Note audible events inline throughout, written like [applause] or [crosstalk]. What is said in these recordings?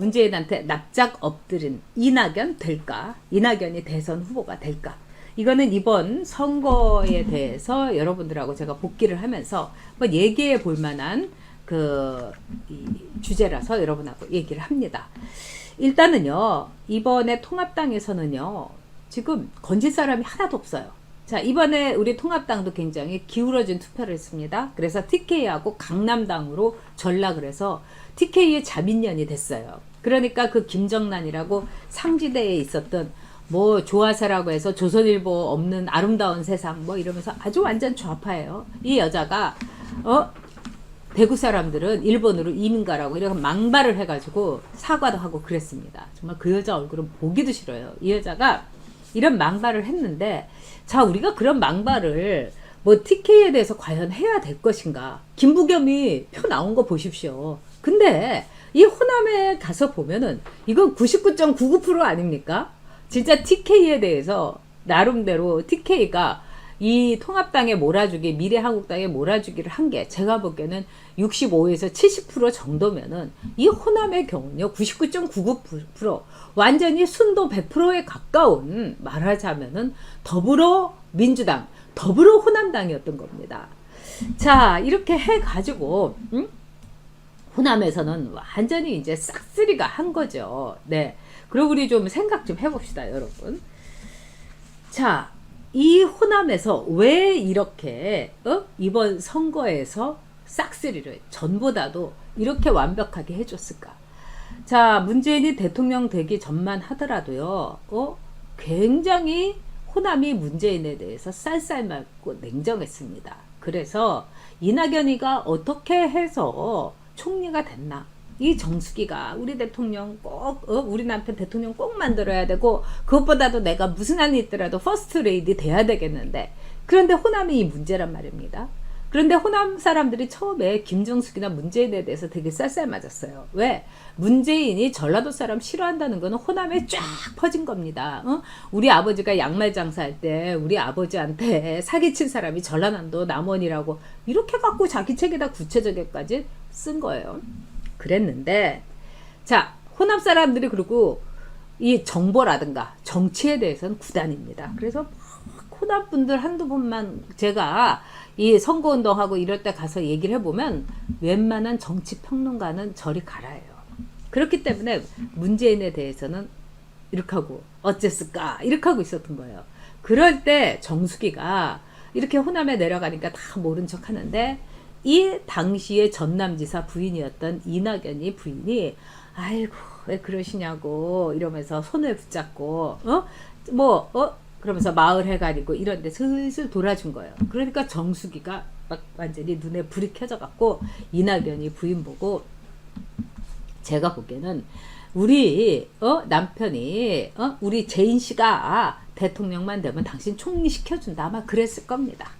문재인한테 납작 엎드린 이낙연 될까? 이낙연이 대선 후보가 될까? 이거는 이번 선거에 대해서 여러분들하고 제가 복귀를 하면서 한번 얘기해 볼 만한 그이 주제라서 여러분하고 얘기를 합니다. 일단은요, 이번에 통합당에서는요, 지금 건질 사람이 하나도 없어요. 자, 이번에 우리 통합당도 굉장히 기울어진 투표를 했습니다. 그래서 TK하고 강남당으로 전락을 해서 TK의 자민련이 됐어요. 그러니까 그 김정란이라고 상지대에 있었던 뭐 조화사라고 해서 조선일보 없는 아름다운 세상 뭐 이러면서 아주 완전 좌파예요. 이 여자가 어 대구 사람들은 일본으로 이민 가라고 이렇게 망발을 해가지고 사과도 하고 그랬습니다. 정말 그 여자 얼굴은 보기도 싫어요. 이 여자가 이런 망발을 했는데 자 우리가 그런 망발을 뭐 TK에 대해서 과연 해야 될 것인가? 김부겸이 표 나온 거 보십시오. 근데 이 호남에 가서 보면은 이건 99.99% 아닙니까? 진짜 TK에 대해서 나름대로 TK가 이 통합당에 몰아주기, 미래한국당에 몰아주기를 한 게 제가 보기에는 65에서 70% 정도면은 이 호남의 경우는요 99.99% 완전히 순도 100%에 가까운 말하자면은 더불어 민주당, 더불어 호남당이었던 겁니다. 자 이렇게 해가지고 음? 호남에서는 완전히 이제 싹쓸이가 한 거죠. 네. 그리고 우리 좀 생각 좀 해봅시다, 여러분. 자, 이 호남에서 왜 이렇게 어? 이번 선거에서 싹쓸이를 전보다도 이렇게 완벽하게 해줬을까? 자, 문재인이 대통령 되기 전만 하더라도요, 어? 굉장히 호남이 문재인에 대해서 쌀쌀맞고 냉정했습니다. 그래서 이낙연이가 어떻게 해서 총리가 됐나? 이 정수기가 우리 대통령 꼭 어? 우리 남편 대통령 꼭 만들어야 되고 그것보다도 내가 무슨 한이 있더라도 퍼스트 레이디 돼야 되겠는데 그런데 호남이 이 문제란 말입니다. 그런데 호남 사람들이 처음에 김정숙이나 문재인에 대해서 되게 쌀쌀 맞았어요. 왜? 문재인이 전라도 사람 싫어한다는 거는 호남에 쫙 퍼진 겁니다. 어? 우리 아버지가 양말 장사할 때 우리 아버지한테 사기친 사람이 전라남도 남원이라고 이렇게 갖고 자기 책에다 구체적에까지 쓴 거예요. 그랬는데 자 호남 사람들이 그리고 이 정보라든가 정치에 대해서는 구단입니다. 그래서 호남 분들 한두 번만 제가 이 선거운동하고 이럴 때 가서 얘기를 해보면 웬만한 정치 평론가는 저리 갈아요. 그렇기 때문에 문재인에 대해서는 이렇게 하고 어쨌을까 이렇게 하고 있었던 거예요. 그럴 때 정수기가 이렇게 호남에 내려가니까 다 모른 척 하는데 이 당시의 전남지사 부인이었던 이낙연이 부인이 아이고 왜 그러시냐고 이러면서 손을 붙잡고 어뭐 어? 그러면서 마을 해가지고 이런 데 슬슬 돌아준 거예요. 그러니까 정수기가 막 완전히 눈에 불이 켜져 갖고 이낙연이 부인 보고 제가 보기에는 우리 어 남편이 어 우리 제인 씨가 대통령만 되면 당신 총리 시켜준다 아마 그랬을 겁니다.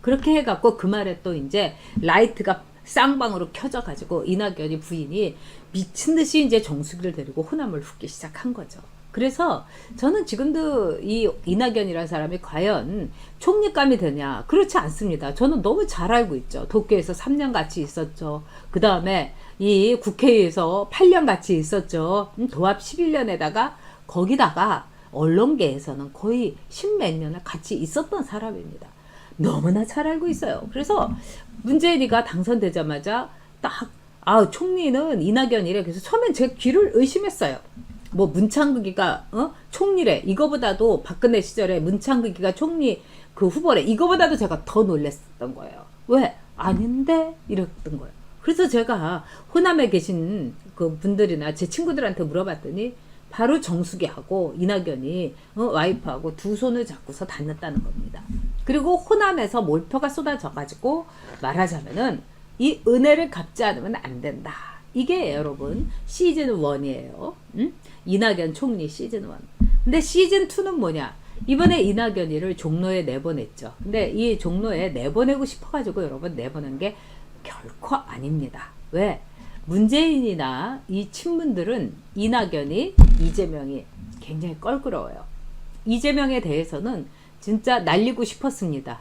그렇게 해갖고 그 말에 또 이제 라이트가 쌍방으로 켜져가지고 이낙연이 부인이 미친 듯이 이제 정수기를 데리고 호남을 훑기 시작한 거죠. 그래서 저는 지금도 이 이낙연이라는 사람이 과연 총리감이 되냐? 그렇지 않습니다. 저는 너무 잘 알고 있죠. 도쿄에서 3년 같이 있었죠. 그 다음에 이 국회에서 8년 같이 있었죠. 음, 도합 11년에다가 거기다가 언론계에서는 거의 십몇 년을 같이 있었던 사람입니다. 너무나 잘 알고 있어요. 그래서 문재인이가 당선되자마자 딱, 아, 총리는 이낙연이래. 그래서 처음엔 제 귀를 의심했어요. 뭐 문창극이가 어? 총리래. 이거보다도 박근혜 시절에 문창극이가 총리 그 후보래. 이거보다도 제가 더 놀랬었던 거예요. 왜? 아닌데? 이랬던 거예요. 그래서 제가 호남에 계신 그 분들이나 제 친구들한테 물어봤더니 바로 정수기하고 이낙연이 어, 와이프하고 두 손을 잡고서 다녔다는 겁니다. 그리고 호남에서 몰표가 쏟아져가지고 말하자면은 이 은혜를 갚지 않으면 안 된다. 이게 여러분 시즌 1이에요. 음? 이낙연 총리 시즌 1. 근데 시즌 2는 뭐냐? 이번에 이낙연이를 종로에 내보냈죠. 근데 이 종로에 내보내고 싶어가지고 여러분 내보낸 게 결코 아닙니다. 왜? 문재인이나 이 친문들은 이낙연이 이재명이 굉장히 껄끄러워요. 이재명에 대해서는 진짜 날리고 싶었습니다.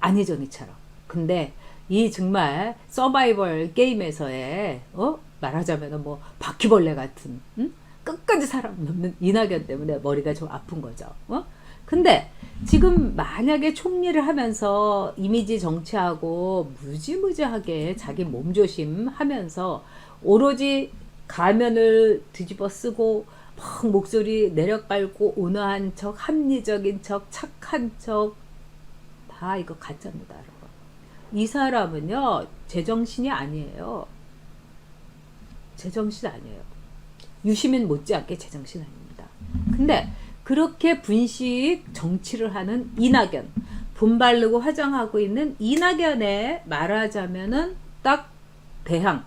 안희정이처럼. 근데 이 정말 서바이벌 게임에서의 어 말하자면 뭐 바퀴벌레 같은 응? 끝까지 사람 넘는 이낙연 때문에 머리가 좀 아픈 거죠. 어? 근데 지금 만약에 총리를 하면서 이미지 정치하고 무지무지하게 자기 몸조심 하면서 오로지 가면을 뒤집어 쓰고 막 목소리 내려깔고 온화한 척, 합리적인 척, 착한 척, 다 이거 가짜입니다, 여러분. 이 사람은요, 제정신이 아니에요. 제정신 아니에요. 유시민 못지않게 제정신 아닙니다. 근데 그렇게 분식 정치를 하는 이낙연, 분 바르고 화장하고 있는 이낙연에 말하자면은 딱 대항.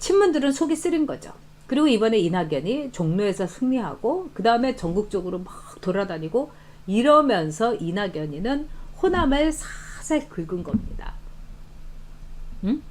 친문들은 속이 쓰린 거죠. 그리고 이번에 이낙연이 종로에서 승리하고 그 다음에 전국적으로 막 돌아다니고 이러면서 이낙연이는 호남을 살살 긁은 겁니다. 응?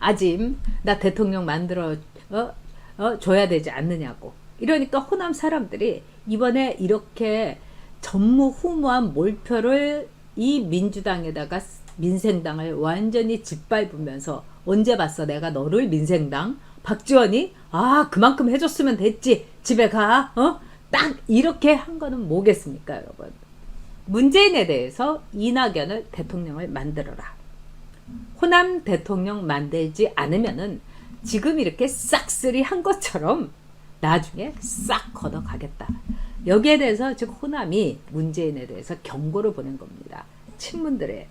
아짐 나 대통령 만들어 어, 어, 줘야 되지 않느냐고. 이러니까 호남 사람들이 이번에 이렇게 전무후무한 몰표를 이 민주당에다가 민생당을 완전히 짓밟으면서 언제 봤어? 내가 너를 민생당? 박지원이? 아 그만큼 해줬으면 됐지. 집에 가. 어? 딱 이렇게 한 거는 뭐겠습니까 여러분? 문재인에 대해서 이낙연을 대통령을 만들어라. 호남 대통령 만들지 않으면은 지금 이렇게 싹쓸이 한 것처럼 나중에 싹 걷어가겠다. 여기에 대해서 즉 호남이 문재인에 대해서 경고를 보낸 겁니다. 친문들에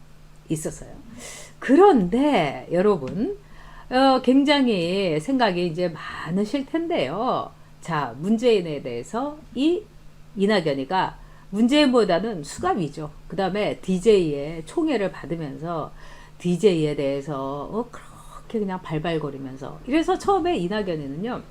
있어서요. 그런데 여러분 어, 굉장히 생각이 이제 많으실 텐데요. 자 문재인에 대해서 이 이낙연이가 문재인보다는 수갑이죠. 그 다음에 DJ의 총애를 받으면서 DJ에 대해서 어, 그렇게 그냥 발발거리면서 이래서 처음에 이낙연이는요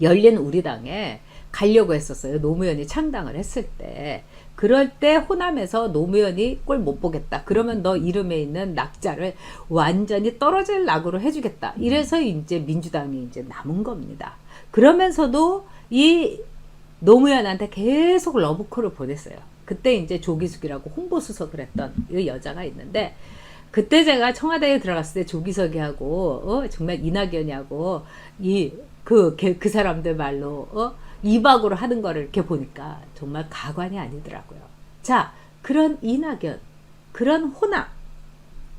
열린 우리당에 가려고 했었어요. 노무현이 창당을 했을 때. 그럴 때 호남에서 노무현이 꼴 못 보겠다. 그러면 너 이름에 있는 낙자를 완전히 떨어질 낙으로 해주겠다. 이래서 이제 민주당이 이제 남은 겁니다. 그러면서도 이 노무현한테 계속 러브콜을 보냈어요. 그때 이제 조기숙이라고 홍보수석을 했던 이 여자가 있는데 그때 제가 청와대에 들어갔을 때 조기석이하고 어, 정말 이낙연이하고 이 그그 그 사람들 말로 어, 이박으로 하는 거를 이렇게 보니까 정말 가관이 아니더라고요. 자 그런 이낙연 그런 호남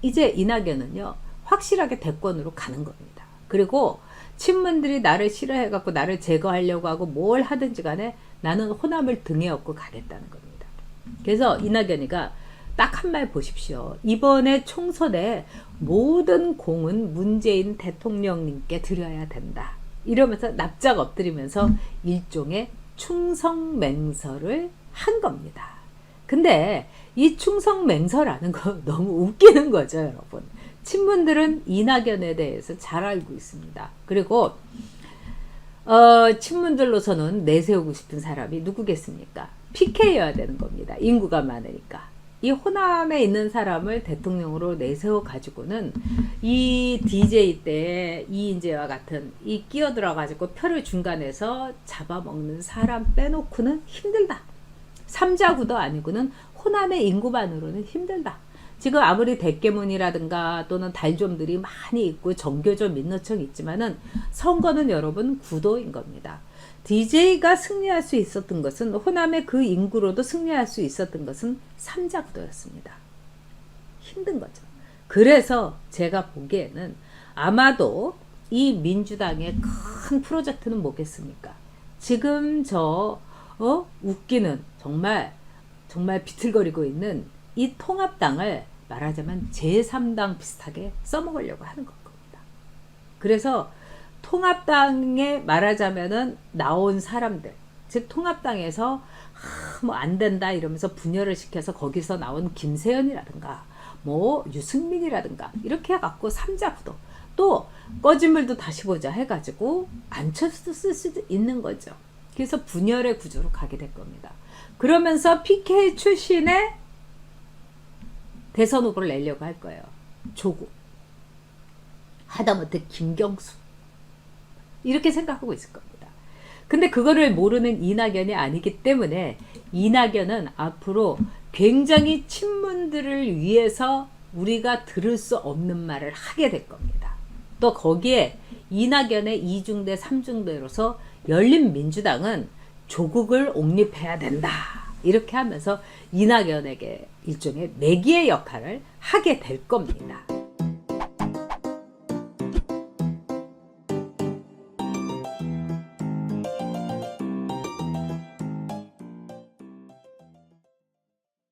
이제 이낙연은요 확실하게 대권으로 가는 겁니다. 그리고 친문들이 나를 싫어해갖고 나를 제거하려고 하고 뭘 하든지 간에 나는 호남을 등에 업고 가겠다는 겁니다. 그래서 이낙연이가 딱 한 말 보십시오. 이번에 총선에 모든 공은 문재인 대통령님께 드려야 된다. 이러면서 납작 엎드리면서 일종의 충성맹서를 한 겁니다. 근데 이 충성맹서라는 거 [laughs] 너무 웃기는 거죠, 여러분. 친문들은 이낙연에 대해서 잘 알고 있습니다. 그리고 어, 친문들로서는 내세우고 싶은 사람이 누구겠습니까? PK여야 되는 겁니다. 인구가 많으니까. 이 호남에 있는 사람을 대통령으로 내세워 가지고는 이 DJ 때 이인재와 같은 이 끼어들어 가지고 표를 중간에서 잡아먹는 사람 빼놓고는 힘들다. 삼자구도 아니고는 호남의 인구만으로는 힘들다. 지금 아무리 대깨문이라든가 또는 달좀들이 많이 있고 정교조 민노총 있지만은 선거는 여러분 구도인 겁니다. DJ가 승리할 수 있었던 것은 호남의 그 인구로도 승리할 수 있었던 것은 삼자구도였습니다. 힘든 거죠. 그래서 제가 보기에는 아마도 이 민주당의 큰 프로젝트는 뭐겠습니까? 지금 저 어? 웃기는 정말 정말 비틀거리고 있는 이 통합당을 말하자면 제3당 비슷하게 써먹으려고 하는 겁니다. 그래서 통합당에 말하자면은 나온 사람들, 즉 통합당에서 아, 뭐안 된다 이러면서 분열을 시켜서 거기서 나온 김세연이라든가 뭐 유승민이라든가 이렇게 해갖고 삼자구도 또 꺼진 물도 다시 보자 해가지고 안철수도 수도 있는 거죠. 그래서 분열의 구조로 가게 될 겁니다. 그러면서 PK 출신의 대선 후보를 내려고 할 거예요. 조국. 하다못해 김경수. 이렇게 생각하고 있을 겁니다. 근데 그거를 모르는 이낙연이 아니기 때문에 이낙연은 앞으로 굉장히 친문들을 위해서 우리가 들을 수 없는 말을 하게 될 겁니다. 또 거기에 이낙연의 이중대 삼중대로서 열린민주당은 조국을 옹립해야 된다. 이렇게 하면서 이낙연에게 일종의 매기의 역할을 하게 될 겁니다.